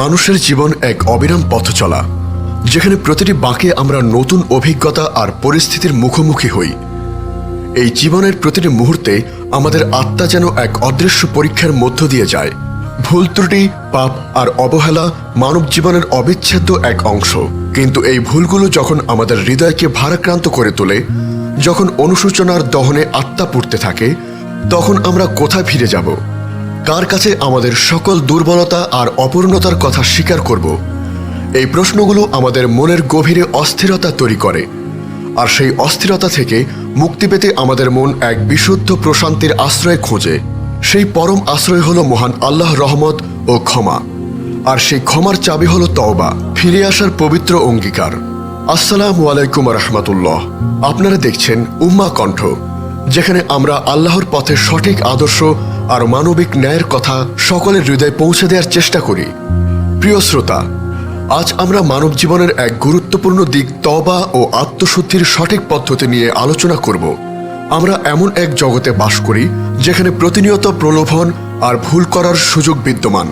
মানুষের জীবন এক অবিরাম পথ চলা, যেখানে প্রতিটি বাঁকে আমরা নতুন অভিজ্ঞতা আর পরিস্থিতির মুখোমুখি হই। এই জীবনের প্রতিটি মুহূর্তে আমাদের আত্মা যেন এক অদৃশ্য পরীক্ষার মধ্য দিয়ে যায়। ভুল ত্রুটি, পাপ আর অবহেলা মানব জীবনের অবিচ্ছেদ্য এক অংশ। কিন্তু এই ভুলগুলো যখন আমাদের হৃদয়কে ভারাক্রান্ত করে তোলে, যখন অনুশোচনার দহনে আত্মা পুড়তে থাকে, তখন আমরা কোথায় ফিরে যাব? কার কাছে আমাদের সকল দুর্বলতা আর অপূর্ণতার কথা স্বীকার করব? এই প্রশ্নগুলো আমাদের মনের গভীরে অস্থিরতা তৈরি করে, আর সেই অস্থিরতা থেকে মুক্তি পেতে আমাদের মন এক বিশুদ্ধ প্রশান্তির আশ্রয় খোঁজে। সেই পরম আশ্রয় হলো মহান আল্লাহ রহমত ও ক্ষমা, আর সেই ক্ষমার চাবি হলো তওবা। ফিরে আসার পবিত্র অঙ্গীকার। আসসালামু আলাইকুম রহমতুল্লাহ। আপনারা দেখছেন উম্মা কণ্ঠ, যেখানে আমরা আল্লাহর পথে সঠিক আদর্শ আর মানবিক ন্যায়ের কথা সকলের হৃদয়ে পৌঁছে দেওয়ার চেষ্টা করি। প্রিয় শ্রোতা, আজ আমরা মানব জীবনের এক গুরুত্বপূর্ণ দিক তবা ও আত্মশুদ্ধির সঠিক পদ্ধতি নিয়ে আলোচনা করব। আমরা এমন এক জগতে বাস করি, যেখানে প্রতিনিয়ত প্রলোভন আর ভুল করার সুযোগ বিদ্যমান।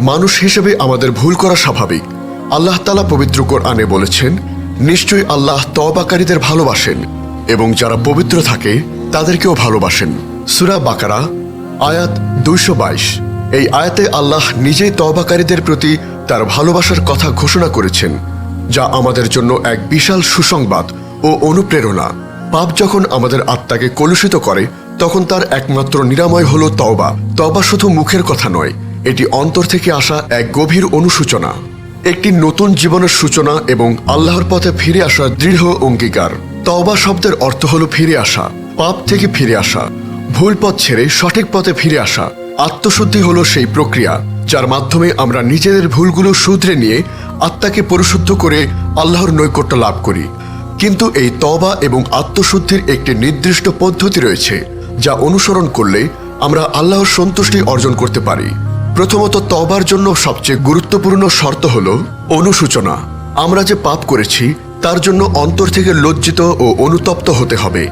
মানুষ হিসেবে আমাদের ভুল করা স্বাভাবিক। আল্লাহ তালা পবিত্র কোরআনে বলেছেন, নিশ্চয়ই আল্লাহ তবাকারীদের ভালোবাসেন এবং যারা পবিত্র থাকে, তাদেরকেও ভালোবাসেন। সুরা বাকারা আয়াত দুইশো বাইশ। এই আয়াতে আল্লাহ নিজেই তবাকারীদের প্রতি তার ভালোবাসার কথা ঘোষণা করেছেন, যা আমাদের জন্য এক বিশাল সুসংবাদ ও অনুপ্রেরণা। পাপ যখন আমাদের আত্মাকে কলুষিত করে, তখন তার একমাত্র নিরাময় হলো তওবা। তবা শুধু মুখের কথা নয়, এটি অন্তর থেকে আসা এক গভীর অনুসূচনা একটি নতুন জীবনের সূচনা এবং আল্লাহর পথে ফিরে আসা দৃঢ় অঙ্গীকার। তওবা শব্দের অর্থ হলো ফিরে আসা, পাপ থেকে ফিরে আসা। ভুল পথ ছেড়ে সঠিক পথে ফিরে আসা। আত্মশুদ্ধি হলো সেই প্রক্রিয়া, যার মাধ্যমে আমরা নিজেদের ভুলগুলো শুধরে নিয়ে আত্মাকে পরিশুদ্ধ করে আল্লাহর নৈকট্য লাভ করি। কিন্তু এই তবা এবং আত্মশুদ্ধির একটি নির্দিষ্ট পদ্ধতি রয়েছে, যা অনুসরণ করলে আমরা আল্লাহর সন্তুষ্টি অর্জন করতে পারি। প্রথমত তবার জন্য সবচেয়ে গুরুত্বপূর্ণ শর্ত হল অনুসূচনা আমরা যে পাপ করেছি, তার জন্য অন্তর থেকে লজ্জিত ও অনুতপ্ত হতে হবে।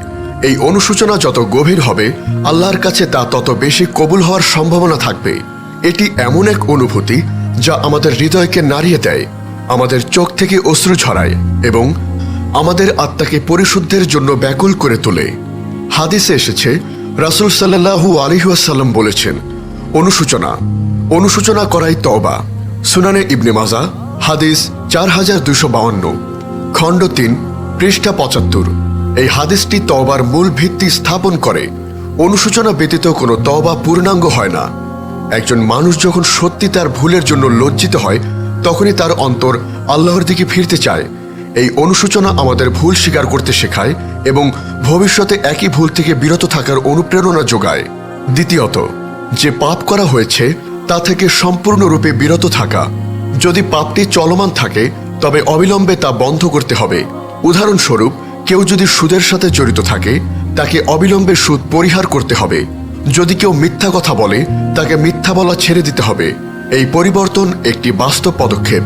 এই অনুসূচনা যত গভীর হবে, আল্লাহর কাছে তা তত বেশি কবুল হওয়ার সম্ভাবনা থাকবে। এটি এমন এক অনুভূতি যা আমাদের হৃদয়কে নাড়িয়ে দেয়, আমাদের চোখ থেকে অশ্রু ঝরায় এবং আমাদের আত্মাকে পরিশুদ্ধের জন্য ব্যাকুল করে তোলে। হাদিসে এসেছে, রাসুল সাল্লাহু আলিহাসাল্লাম বলেছেন অনুসূচনা অনুসূচনা করাই তবা সুনানে ইবনে মাজা, হাদিস চার হাজার দুশো বাউন্ন, খণ্ড তিন, পৃষ্ঠা পঁচাত্তর। এই হাদিসটি তবার মূল ভিত্তি স্থাপন করে। অনুশোচনা ব্যতীত কোনো তবা পূর্ণাঙ্গ হয় না। একজন মানুষ যখন সত্যি তার ভুলের জন্য লজ্জিত হয়, তখনই তার অন্তর আল্লাহর দিকে ফিরতে চায়। এই অনুশোচনা আমাদের ভুল স্বীকার করতে শেখায় এবং ভবিষ্যতে একই ভুল থেকে বিরত থাকার অনুপ্রেরণা যোগায়। দ্বিতীয়ত, যে পাপ করা হয়েছে, তা থেকে সম্পূর্ণরূপে বিরত থাকা। যদি পাপটি চলমান থাকে, তবে অবিলম্বে তা বন্ধ করতে হবে। উদাহরণস্বরূপ কেউ যদি সুদের সাথে জড়িত থাকে, তাকে অবিলম্বে সুদ পরিহার করতে হবে। যদি কেউ মিথ্যা কথা বলে, তাকে মিথ্যা বলা ছেড়ে দিতে হবে। এই পরিবর্তন একটি বাস্তব পদক্ষেপ,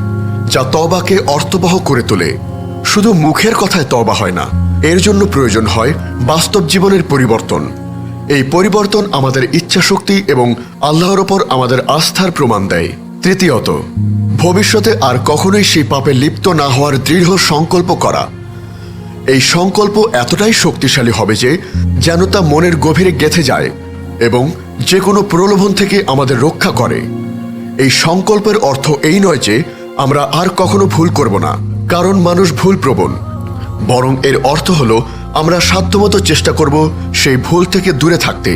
যা তবাকে অর্থবহ করে তোলে। শুধু মুখের কথায় তবা হয় না, এর জন্য প্রয়োজন হয় বাস্তব জীবনের পরিবর্তন। এই পরিবর্তন আমাদের ইচ্ছাশক্তি এবং আল্লাহর ওপর আমাদের আস্থার প্রমাণ দেয়। তৃতীয়ত, ভবিষ্যতে আর কখনোই সেই পাপে লিপ্ত না হওয়ার দৃঢ় সংকল্প করা। এই সংকল্প এতটাই শক্তিশালী হবে যে, যেন তা মনের গভীরে গেথে যায় এবং যে কোনো প্রলোভন থেকে আমাদের রক্ষা করে। এই সংকল্পের অর্থ এই নয় যে, আমরা আর কখনো ভুল করব না, কারণ মানুষ ভুল প্রবণ। বরং এর অর্থ হলো, আমরা সাধ্যমতো চেষ্টা করব সেই ভুল থেকে দূরে থাকতে।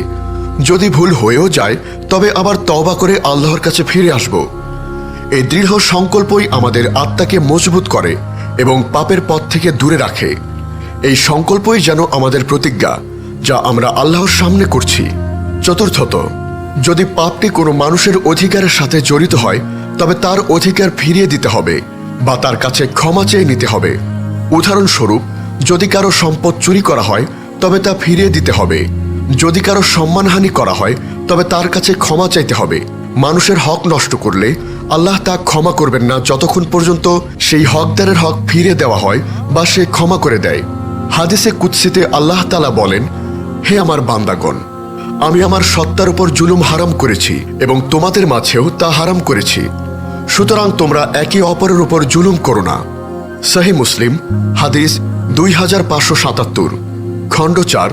যদি ভুল হয়েও যায়, তবে আবার তওবা করে আল্লাহর কাছে ফিরে আসব। এই দৃঢ় সংকল্পই আমাদের আত্মাকে মজবুত করে এবং পাপের পথ থেকে দূরে রাখে। এই সংকল্পই যেন আমাদের প্রতিজ্ঞা, যা আমরা আল্লাহর সামনে করছি। চতুর্থত, যদি পাপটি কোনো মানুষের অধিকারের সাথে জড়িত হয়, তবে তার অধিকার ফিরিয়ে দিতে হবে বা তার কাছে ক্ষমা চেয়ে নিতে হবে। উদাহরণস্বরূপ, যদি কারও সম্পদ চুরি করা হয়, তবে তা ফিরিয়ে দিতে হবে। যদি কারও সম্মানহানি করা হয়, তবে তার কাছে ক্ষমা চাইতে হবে। মানুষের হক নষ্ট করলে আল্লাহ তা ক্ষমা করবেন না যতক্ষণ পর্যন্ত সেই হকদারের হক ফিরে দেওয়া হয় বা সে ক্ষমা করে দেয়। হাদিসে কুৎসিতে আল্লাহ তালা বলেন, হে আমার বান্দাগণ, আমি আমার সত্তার উপর জুলুম হারাম করেছি এবং তোমাদের মাঝেও তা হারাম করেছি। সুতরাং তোমরা একে অপরের উপর জুলুম করো না। সাহি মুসলিম, হাদিস দুই হাজার পাঁচশো সাতাত্তর, খণ্ড চার,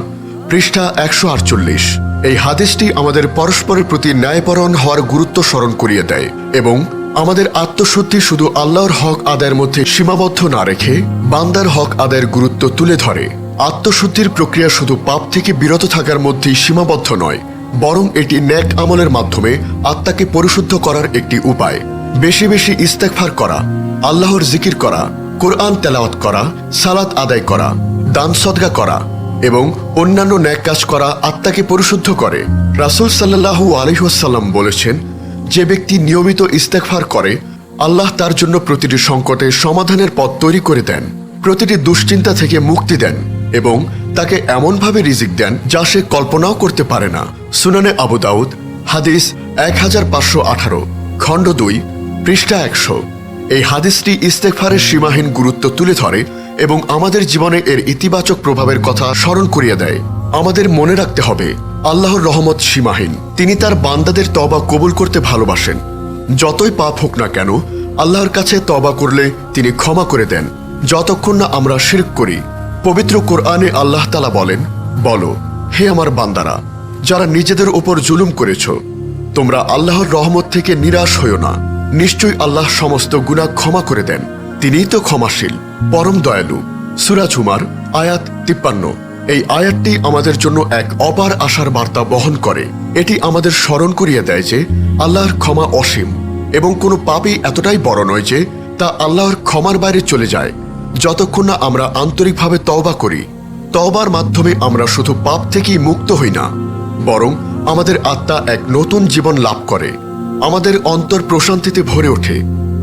পৃষ্ঠা একশো আটচল্লিশ। এই হাদিসটি আমাদের পরস্পরের প্রতি ন্যায়পরণ হওয়ার গুরুত্ব স্মরণ করিয়ে দেয় এবং আমাদের আত্মশুদ্ধি শুধু আল্লাহর হক আদায়ের মধ্যে সীমাবদ্ধ না রেখে বান্দার হক আদায়ের গুরুত্ব তুলে ধরে। আত্মশুদ্ধির প্রক্রিয়া শুধু পাপ থেকে বিরত থাকার মধ্যেই সীমাবদ্ধ নয়, বরং এটি ন্যাক আমলের মাধ্যমে আত্মাকে পরিশুদ্ধ করার একটি উপায়। বেশি বেশি ইস্তেকফার করা, আল্লাহর জিকির করা, কোরআন তেলাওয়াত করা, সালাত আদায় করা, দান সদগা করা এবং অন্যান্য ন্যাক কাজ করা আত্মাকে পরিশুদ্ধ করে। রাসুল সাল্লাহু আলহিহাসাল্লাম বলেছেন যে ব্যক্তি নিয়মিত ইস্তেকফার করে, আল্লাহ তার জন্য প্রতিটি সংকটে সমাধানের পথ তৈরি করে দেন, প্রতিটি দুশ্চিন্তা থেকে মুক্তি দেন এবং তাকে এমনভাবে রিজিক দেন যা সে কল্পনাও করতে পারে না। সুনানে আবু দাউদ, হাদিস এক হাজার পাঁচশো আঠারো, খণ্ড দুই, পৃষ্ঠা একশো। এই হাদিসটি ইস্তেকফারের সীমাহীন গুরুত্ব তুলে ধরে এবং আমাদের জীবনে এর ইতিবাচক প্রভাবের কথা স্মরণ করিয়ে দেয়। আমাদের মনে রাখতে হবে আল্লাহর রহমত সীমাহীন। তিনি তার বান্দাদের তবা কবুল করতে ভালোবাসেন। যতই পাপ হোক না কেন, আল্লাহর কাছে তবা করলে তিনি ক্ষমা করে দেন। যতক্ষণ না আমরা শিরক করি, পবিত্র কোরআনে আল্লাহ তালা বলেন, বলো, হে আমার বান্দারা, যারা নিজেদের উপর জুলুম করেছ, তোমরা আল্লাহর রহমত থেকে নিরাশ হইও না। নিশ্চয়ই আল্লাহ সমস্ত গুনাহ ক্ষমা করে দেন। তিনিই তো ক্ষমাশীল, পরম দয়ালু। সুরাজ হুমার আয়াত তিপ্পান্ন। এই আয়াতটি আমাদের জন্য এক অপার আশার বার্তা বহন করে। এটি আমাদের স্মরণ করিয়ে দেয় যে, আল্লাহর ক্ষমা অসীম এবং কোনো পাপই এতটাই বড় নয় যে, তা আল্লাহর ক্ষমার বাইরে চলে যায়। যতক্ষণ না আমরা আন্তরিকভাবে তওবা করি, তওবার মাধ্যমে আমরা শুধু পাপ থেকেই মুক্ত হই না, বরং আমাদের আত্মা এক নতুন জীবন লাভ করে, আমাদের অন্তর প্রশান্তিতে ভরে ওঠে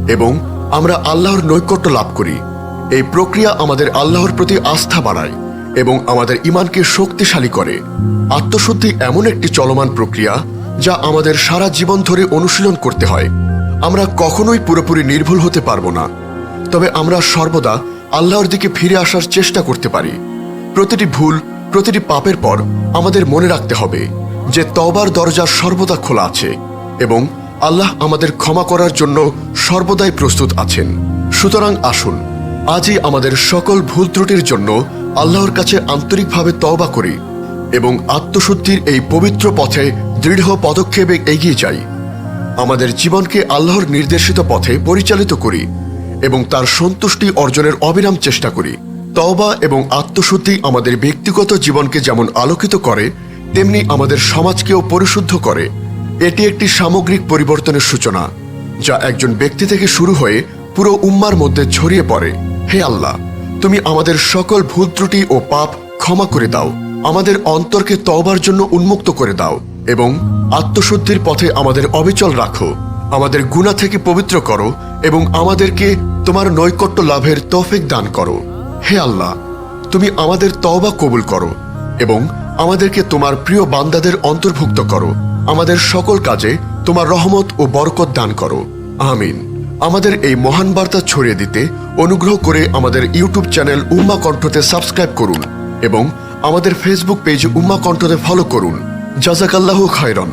এবং আমরা আল্লাহর নৈকট্য লাভ করি। এই প্রক্রিয়া আমাদের আল্লাহর প্রতি আস্থা বাড়ায়। এবং আমাদের ইমানকে শক্তিশালী করে। আত্মশুদ্ধি এমন একটি চলমান প্রক্রিয়া যা আমাদের সারা জীবন ধরে অনুশীলন করতে হয়। আমরা কখনোই পুরোপুরি নির্ভুল হতে পারব না। তবে আমরা সর্বদা আল্লাহর দিকে ফিরে আসার চেষ্টা করতে পারি। প্রতিটি ভুল, প্রতিটি পাপের পর আমাদের মনে রাখতে হবে যে তবার দরজা সর্বদা খোলা আছে এবং আল্লাহ আমাদের ক্ষমা করার জন্য সর্বদাই প্রস্তুত আছেন। সুতরাং আসুন আজই আমাদের সকল ভুল ত্রুটির জন্য আল্লাহর কাছে আন্তরিকভাবে তওবা করি এবং আত্মশুদ্ধির এই পবিত্র পথে দৃঢ় পদক্ষেপে এগিয়ে যাই। আমাদের জীবনকে আল্লাহর নির্দেশিত পথে পরিচালিত করি এবং তার সন্তুষ্টি অর্জনের অবিরাম চেষ্টা করি। তওবা এবং আত্মশুদ্ধি আমাদের ব্যক্তিগত জীবনকে যেমন আলোকিত করে, তেমনি আমাদের সমাজকেও পরিশুদ্ধ করে। এটি একটি সামগ্রিক পরিবর্তনের সূচনা, যা একজন ব্যক্তি থেকে শুরু হয়ে পুরো উম্মার মধ্যে ছড়িয়ে পড়ে। হে আল্লাহ, তুমি আমাদের সকল ভুল ত্রুটি ও পাপ ক্ষমা করে দাও। আমাদের অন্তরকে তওবার জন্য উন্মুক্ত করে দাও এবং আত্মশুদ্ধির পথে আমাদের অবিচল রাখো। আমাদের গুণা থেকে পবিত্র করো এবং আমাদেরকে তোমার নৈকট্য লাভের তৌফিক দান করো। হে আল্লাহ, তুমি আমাদের তওবা কবুল করো এবং আমাদেরকে তোমার প্রিয় বান্দাদের অন্তর্ভুক্ত করো। আমাদের সকল কাজে তোমার রহমত ও বরকত দান করো। আমিন। আমাদের এই মহান বার্তা ছড়িয়ে দিতে অনুগ্রহ করে আমাদের ইউটিউব চ্যানেল উম্মা কণ্ঠতে সাবস্ক্রাইব করুন এবং আমাদের ফেসবুক পেজ উম্মা কণ্ঠতে ফলো করুন। জাজাকাল্লাহ খায়রন।